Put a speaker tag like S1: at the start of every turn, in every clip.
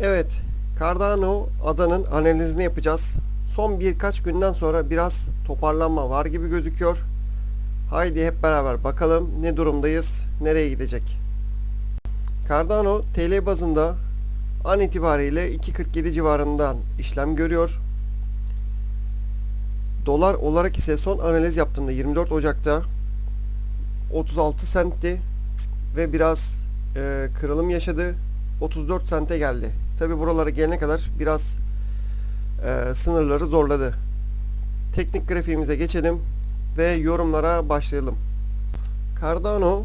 S1: Evet, Cardano adanın analizini yapacağız. Son birkaç günden sonra biraz toparlanma var gibi gözüküyor. Haydi hep beraber bakalım ne durumdayız, nereye gidecek. Cardano TL bazında an itibariyle 2.47 civarından işlem görüyor. Dolar olarak ise son analiz yaptığımda 24 Ocak'ta 36 sentti ve biraz e, kırılım yaşadı. 34 sente geldi. Tabi buralara gelene kadar biraz e, sınırları zorladı. Teknik grafiğimize geçelim ve yorumlara başlayalım. Cardano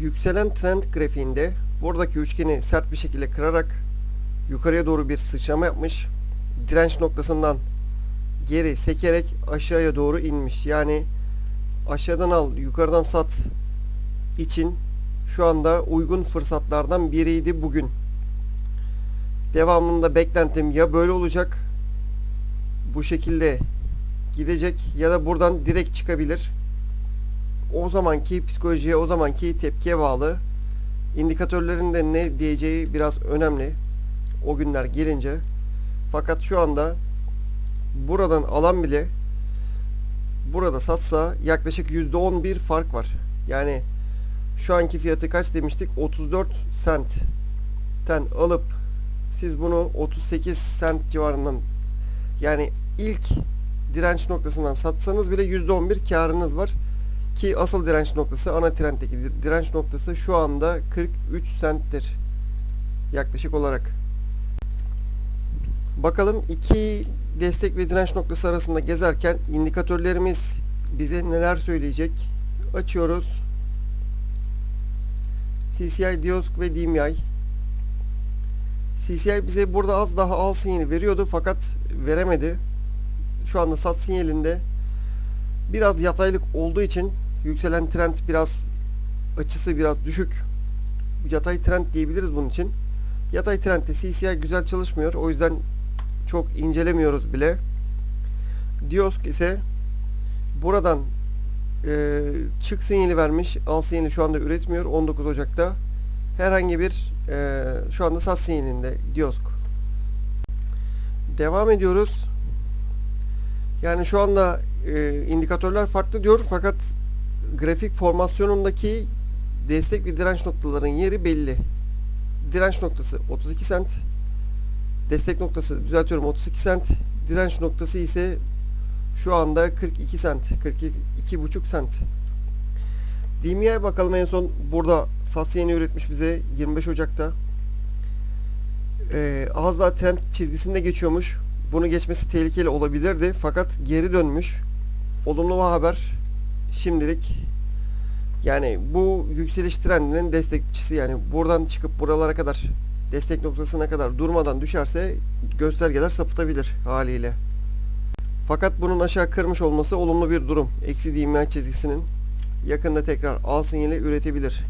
S1: yükselen trend grafiğinde buradaki üçgeni sert bir şekilde kırarak yukarıya doğru bir sıçrama yapmış. Direnç noktasından geri sekerek aşağıya doğru inmiş. Yani aşağıdan al yukarıdan sat için şu anda uygun fırsatlardan biriydi bugün. Devamında beklentim ya böyle olacak bu şekilde gidecek ya da buradan direkt çıkabilir. O zamanki psikolojiye, o zamanki tepkiye bağlı. İndikatörlerin de ne diyeceği biraz önemli. O günler gelince. Fakat şu anda buradan alan bile burada satsa yaklaşık %11 fark var. Yani şu anki fiyatı kaç demiştik? 34 centten alıp siz bunu 38 cent civarından yani ilk direnç noktasından satsanız bile %11 karınız var. Ki asıl direnç noktası ana trenddeki direnç noktası şu anda 43 centtir. Yaklaşık olarak. Bakalım iki destek ve direnç noktası arasında gezerken indikatörlerimiz bize neler söyleyecek? Açıyoruz. CCI, Diosk ve DMI. CCI bize burada az daha al sinyali veriyordu fakat veremedi. Şu anda sat sinyalinde biraz yataylık olduğu için yükselen trend biraz açısı biraz düşük. Yatay trend diyebiliriz bunun için. Yatay trendde CCI güzel çalışmıyor. O yüzden çok incelemiyoruz bile. Diosk ise buradan e, çık sinyali vermiş. Al sinyali şu anda üretmiyor. 19 Ocak'ta herhangi bir e, şu anda sat sinyalinde Diosk. Devam ediyoruz. Yani şu anda e, indikatörler farklı diyor fakat grafik formasyonundaki destek ve direnç noktaların yeri belli. Direnç noktası 32 cent. Destek noktası düzeltiyorum 32 cent. Direnç noktası ise şu anda 42 cent. 42,5 cent. DMI bakalım en son burada sas yeni üretmiş bize 25 Ocak'ta. Ee, az daha trend çizgisinde geçiyormuş. Bunu geçmesi tehlikeli olabilirdi fakat geri dönmüş. Olumlu bir haber. Şimdilik yani bu yükseliş trendinin destekçisi yani buradan çıkıp buralara kadar destek noktasına kadar durmadan düşerse göstergeler sapıtabilir haliyle. Fakat bunun aşağı kırmış olması olumlu bir durum. Eksi DMI çizgisinin yakında tekrar al sinyali üretebilir.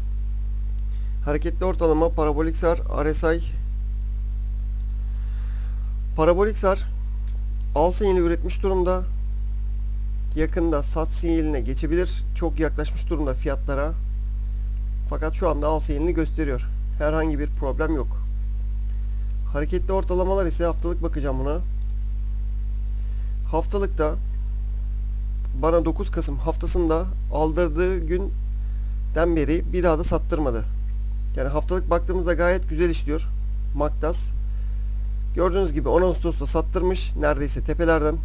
S1: Hareketli ortalama parabolik sar RSI parabolik sar al sinyali üretmiş durumda. Yakında sat sinyaline geçebilir. Çok yaklaşmış durumda fiyatlara. Fakat şu anda al sinyalini gösteriyor. Herhangi bir problem yok. Hareketli ortalamalar ise haftalık bakacağım buna. Haftalıkta bana 9 Kasım haftasında aldırdığı günden beri bir daha da sattırmadı. Yani haftalık baktığımızda gayet güzel işliyor. Maktas. Gördüğünüz gibi 10 Ağustos'ta sattırmış. Neredeyse tepelerden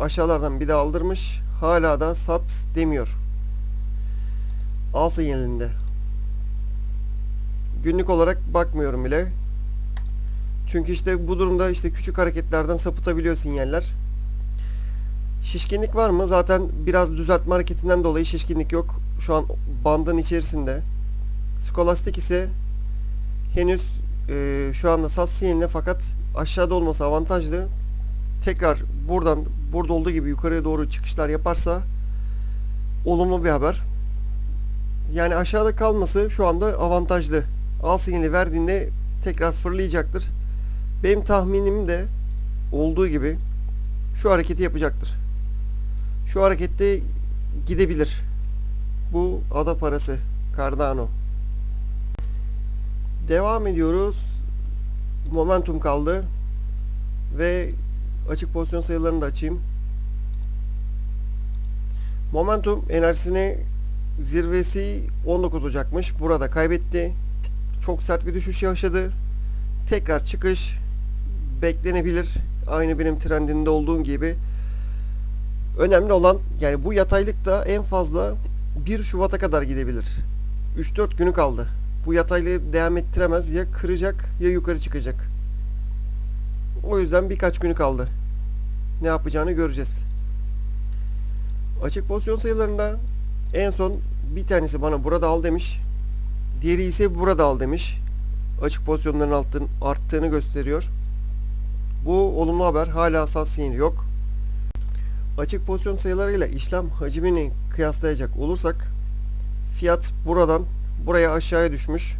S1: aşağılardan bir daha aldırmış. Hala da sat demiyor. Al sinyalinde. Günlük olarak bakmıyorum bile. Çünkü işte bu durumda işte küçük hareketlerden sapıtabiliyor sinyaller. Şişkinlik var mı? Zaten biraz düzeltme hareketinden dolayı şişkinlik yok. Şu an bandın içerisinde. Skolastik ise henüz e, şu anda sat sinyaline fakat aşağıda olması avantajlı. Tekrar buradan burada olduğu gibi yukarıya doğru çıkışlar yaparsa olumlu bir haber. Yani aşağıda kalması şu anda avantajlı. Al sinyali verdiğinde tekrar fırlayacaktır. Benim tahminim de olduğu gibi şu hareketi yapacaktır. Şu harekette gidebilir. Bu ada parası. Cardano. Devam ediyoruz. momentum kaldı. Ve açık pozisyon sayılarını da açayım. Momentum enerjisini zirvesi 19 Ocak'mış. Burada kaybetti. Çok sert bir düşüş yaşadı. Tekrar çıkış beklenebilir. Aynı benim trendimde olduğum gibi. Önemli olan yani bu yataylıkta en fazla 1 Şubat'a kadar gidebilir. 3-4 günü kaldı. Bu yataylığı devam ettiremez. Ya kıracak ya yukarı çıkacak. O yüzden birkaç günü kaldı. Ne yapacağını göreceğiz. Açık pozisyon sayılarında en son bir tanesi bana burada al demiş. Diğeri ise burada al demiş. Açık pozisyonların altın, arttığını gösteriyor. Bu olumlu haber. Hala sinyali yok. Açık pozisyon sayılarıyla işlem hacmini kıyaslayacak olursak fiyat buradan buraya aşağıya düşmüş.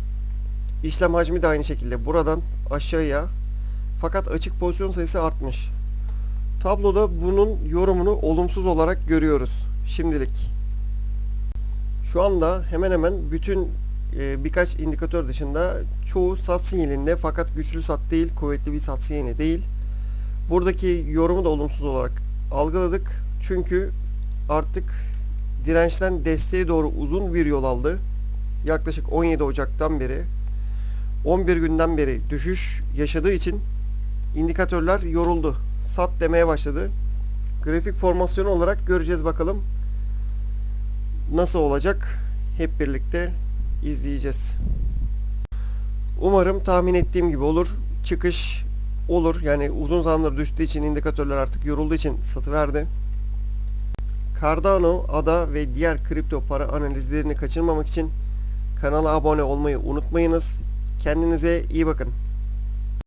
S1: İşlem hacmi de aynı şekilde buradan aşağıya fakat açık pozisyon sayısı artmış. Tabloda bunun yorumunu olumsuz olarak görüyoruz şimdilik. Şu anda hemen hemen bütün e, birkaç indikatör dışında çoğu sat sinyalinde fakat güçlü sat değil, kuvvetli bir sat sinyali değil. Buradaki yorumu da olumsuz olarak algıladık. Çünkü artık dirençten desteğe doğru uzun bir yol aldı. Yaklaşık 17 Ocak'tan beri 11 günden beri düşüş yaşadığı için indikatörler yoruldu. Sat demeye başladı. Grafik formasyonu olarak göreceğiz bakalım. Nasıl olacak? Hep birlikte izleyeceğiz. Umarım tahmin ettiğim gibi olur. Çıkış olur. Yani uzun zamandır düştüğü için indikatörler artık yorulduğu için satı verdi. Cardano, ADA ve diğer kripto para analizlerini kaçırmamak için kanala abone olmayı unutmayınız. Kendinize iyi bakın.